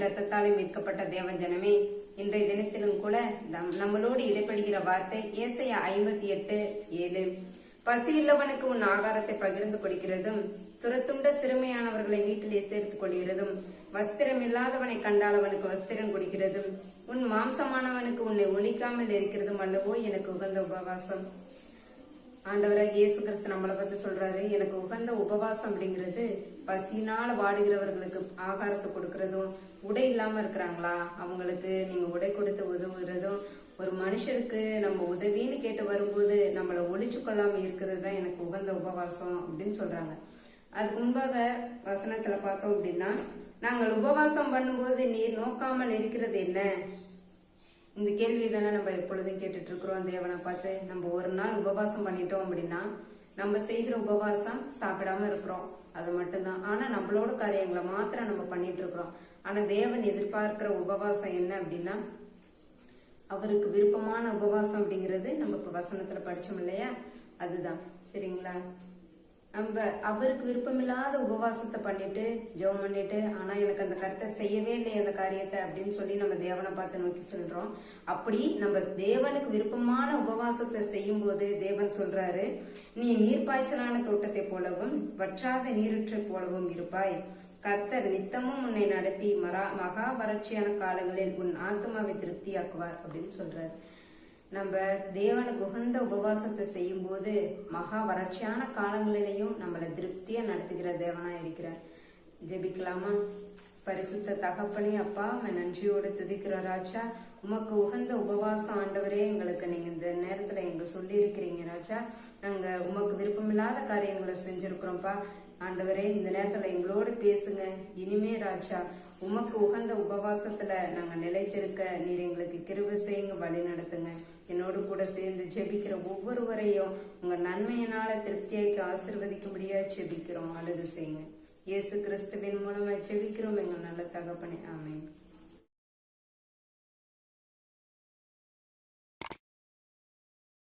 ரத்தத்தாலே மீட்கப்பட்ட தேவ ஜனமே இன்றைய தினத்திலும் கூட நம்மளோடு இடைப்படுகிற வார்த்தை ஏசையா ஐம்பத்தி எட்டு ஏழு. பசியுள்ளவனுக்கு உன் ஆகாரத்தை பகிர்ந்து கொடுக்கிறதும் துரத்துண்ட சிறுமையானவர்களை வீட்டிலே சேர்த்துக் கொள்கிறதும் வஸ்திரம் இல்லாதவனை கண்டால் அவனுக்கு வஸ்திரம் கொடுக்கிறதும் உன் மாம்சமானவனுக்கு உன்னை ஒழிக்காமல் இருக்கிறதும் அல்லவோ எனக்கு உகந்த உபவாசம். ஆண்டவராக இயேசு கிறிஸ்து நம்மளை பத்தி சொல்றாரு. எனக்கு உகந்த உபவாசம் அப்படிங்கிறது பசினால வாடுகிறவர்களுக்கு ஆகாரத்தை கொடுக்கறதும் உடை இல்லாம இருக்கிறாங்களா? அவங்களுக்கு நீங்க உடை கொடுத்து உதவுறதும் ஒரு மனுஷருக்கு நம்ம உதவின்னு கேட்டு வரும்போது நம்மளை ஒழிச்சு கொள்ளாம இருக்கிறது தான் எனக்கு உகந்த உபவாசம் அப்படின்னு சொல்றாங்க. அதுக்கு முன்பாக வசனத்துல பார்த்தோம் அப்படின்னா நாங்கள் உபவாசம் பண்ணும்போது நீர் நோக்காமல் இருக்கிறது என்ன? இந்த கேள்வி தானே நம்ம எப்பொழுதும் கேட்டுட்டு இருக்கிறோம் தேவனை பார்த்து நம்ம ஒரு நாள் உபவாசம் பண்ணிட்டோம் அப்படின்னா நம்ம செய்கிற உபவாசம் சாப்பிடாம இருக்கிறோம். அது மட்டும்தான். ஆனா நம்மளோட காரியங்களை மாத்திரம் நம்ம பண்ணிட்டு இருக்கிறோம் ஆனா தேவன் எதிர்பார்க்கிற உபவாசம் என்ன அப்படின்னா அவருக்கு விருப்பமான உபவாசம் அப்படிங்கிறது நம்ம இப்ப வசனத்துல படிச்சோம் இல்லையா? அதுதான். சரிங்களா? நம்ம அவருக்கு விருப்பமில்லாத உபவாசத்தை பண்ணிட்டு ஜெபம் பண்ணிட்டு ஆனா எனக்கு அந்த கருத்தை செய்யவே இல்லை அந்த காரியத்தை அப்படின்னு சொல்லி நம்ம தேவனை பார்த்து நோக்கி சொல்றோம். அப்படி நம்ம தேவனுக்கு விருப்பமான உபவாசத்தை செய்யும் போது தேவன் சொல்றாரு நீ நீர்ப்பாய்ச்சலான தோட்டத்தை போலவும் வற்றாத நீரற்றை போலவும் இருப்பாய். கர்த்தர் நித்தமும் உன்னை நடத்தி மரா மகா வறட்சியான காலங்களில் உன் ஆத்மாவை திருப்தியாக்குவார் அப்படின்னு சொல்றாரு. நம்ம தேவனுக்கு உகந்த உபவாசத்தை செய்யும் போது மகா வறட்சியான காலங்களிலையும் நம்மளை திருப்தியா நடத்துகிற தேவனா இருக்கிறார். ஜெபிக்கலாமா? பரிசுத்த தகப்பனே அப்பா நன்றியோடு துதிக்கிற ராஜா உமக்கு உகந்த உபவாசம் ஆண்டவரே எங்களுக்கு நீங்க இந்த நேரத்துல எங்க சொல்லி இருக்கிறீங்க ராஜா. நாங்க உமக்கு விருப்பமில்லாத காரியங்களை செஞ்சிருக்கிறோம்ப்பா. ஆண்டவரே இந்த நேரத்துல எங்களோடு பேசுங்க. இனிமே ராஜா உமக்கு உகந்த உபவாசத்துல நாங்க நிலைத்திருக்க நீர் எங்களுக்கு கிருபை செய்யுங்க வழி நடத்துங்க. என்னோடு கூட சேர்ந்து ஜெபிக்கிற ஒவ்வொருவரையும் உங்க நன்மையினால திருப்தியாக்கி ஆசிர்வதிக்கும்படியா ஜெபிக்கிறோம். அழுது செய்யுங்க. இயேசு கிறிஸ்துவின் மூலமா ஜெபிக்கிறோம். எங்க நல்ல தகப்பனே. ஆமேன்.